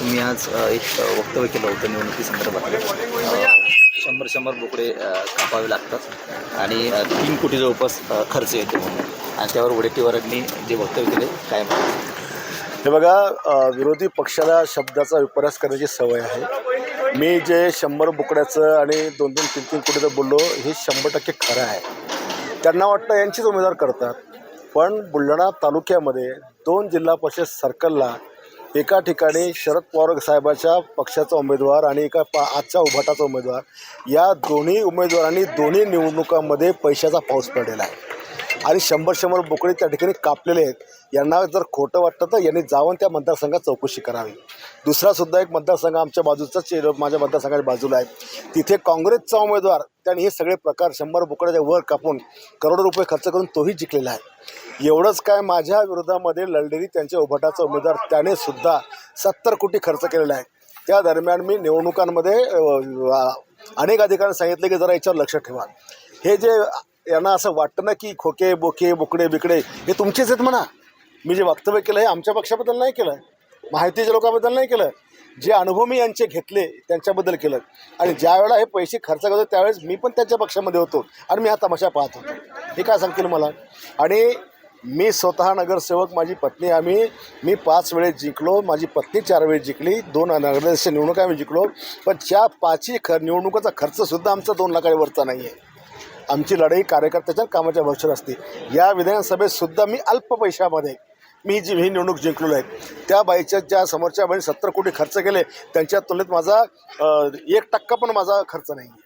तुम्ही आज एक वक्तव्य केलं होतं निवडणुकीसंदर्भात शंभर शंभर बोकडे कापावे लागतात आणि तीन कोटी जवळपास खर्च येतो म्हणून. आणि त्यावर वडेट्टीवारांनी जे वक्तव्य केले काय म्हणतात? हे बघा विरोधी पक्षाला शब्दाचा विपर्यास करण्याची सवय आहे. मी जे शंभर बोकड्याचं आणि दोन दोन तीन तीन कोटीचं बोललो हे शंभर टक्के खरं आहे. त्यांना वाटतं यांचीच उमेदवार करतात. पण बुलढाणा तालुक्यामध्ये दोन जिल्हा परिषद सर्कलला एका ठिकाणी शरद पवार साहेबाच्या पक्षाचा उमेदवार आणि एका पा आजच्या उभाटाचा उमेदवार. या दोन्ही उमेदवारांनी दोन्ही निवडणुकांमध्ये पैशाचा पाऊस पडलेला आहे. आणि शंभर शंभर बोकडे त्या ठिकाणी कापलेले आहेत. यांना जर खोटं वाटतं तर यांनी जाऊन त्या मतदारसंघात चौकशी करावी. दुसरा सुद्धा एक मतदारसंघ आमच्या बाजूचाच माझ्या मतदारसंघाच्या बाजूला आहे. तिथे काँग्रेसचा उमेदवार त्यांनी हे सगळे प्रकार शंभर बोकड्याच्या वर कापून करोडो रुपये खर्च करून तोही जिंकलेला आहे. एवढंच काय माझ्या विरोधामध्ये लढलेली त्यांच्या उभाटाचा उमेदवार त्याने सुद्धा सत्तर कोटी खर्च केलेला आहे. त्या दरम्यान मी निवडणुकांमध्ये अनेक अधिकाऱ्यांनी सांगितले की जरा याच्यावर लक्ष ठेवा. हे जे यांना असं वाटतं ना की खोके बोके बोकडे बिकडे हे तुमचेच आहेत म्हणा. मी जे वक्तव्य केलं हे आमच्या पक्षाबद्दल नाही केलं माहितीच्या लोकांबद्दल नाही केलं जे अनुभव मी यांचे घेतले त्यांच्याबद्दल केलं आणि ज्यावेळेला हे पैसे खर्च करतो त्यावेळेस मी पण त्यांच्या पक्षामध्ये होतो आणि मी हा तमाशा पाहत होतो. हे काय सांगतील मला? आणि मी स्वतः नगरसेवक माझी पत्नी आम्ही मी पाच वेळेस जिंकलो. माझी पत्नी चार वेळेस जिंकली. दोन नगराध्यक्ष निवडणुका आम्ही जिंकलो. पण ज्या पाचही ख निवडणुकाचा खर्चसुद्धा आमचा दोन लाखावरचा नाही आहे आमची लढाई कार्यकर्त्याच्या कामाच्या भविष्यात असते. या विधानसभेत सुद्धा मी अल्प पैशामध्ये मी जी ही निवडणूक जिंकलेलो आहे त्या बाईच्या ज्या समोरच्या बाईने सत्तर कोटी खर्च केले त्यांच्या तुलनेत माझा एक टक्का पण माझा खर्च नाही आहे